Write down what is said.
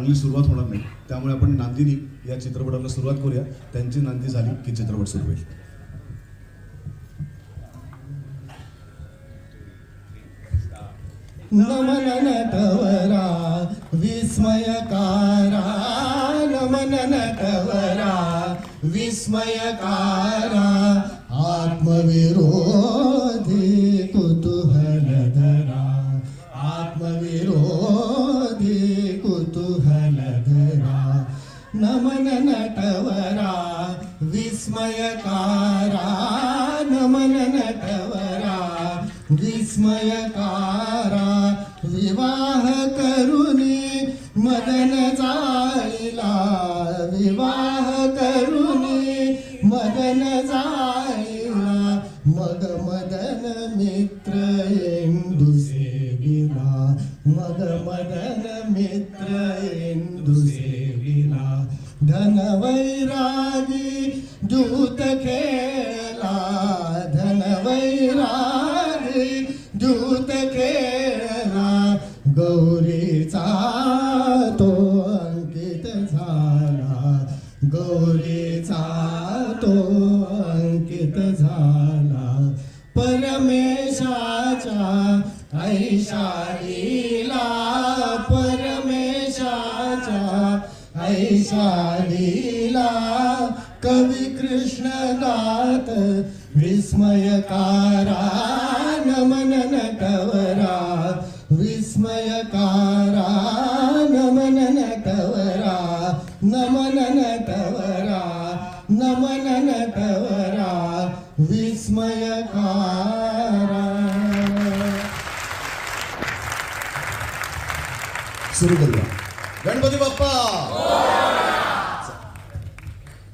चांगली सुरुवात होणार नाही. त्यामुळे आपण नांदिनी या चित्रपटाला सुरुवात करूया. त्यांची नांदी झाली की चित्रपट सुरू होईल. नमन नटवरा विस्मयकारा. नमन नटवरा विस्मयकारा. आत्मविरोधी कुतूहलधरा. आत्मविरो नमन नटवरा विस्मयकारा नमन नटवरा विस्मयकारा विवाह करुणी मदन जाईला विवाह करुणी मदन जाईला मग मदन मित्र इंदू गेला मग मदन मित्र इंदू धन वैरागी दूत खेळला धन वैरागी दूत खेळला गौरीचा तो अंकित झाला। गौरीचा तो अंकित झाला। परमेशाच्या ऐशालीला ऐशालीला कवी कृष्णदात विस्मयकारा नमन कवरा विस्मयकारा नमन कवरा नमन कवरा नमन कवरा विस्मयकारा सुरू करूया. गणपती बाप्पा!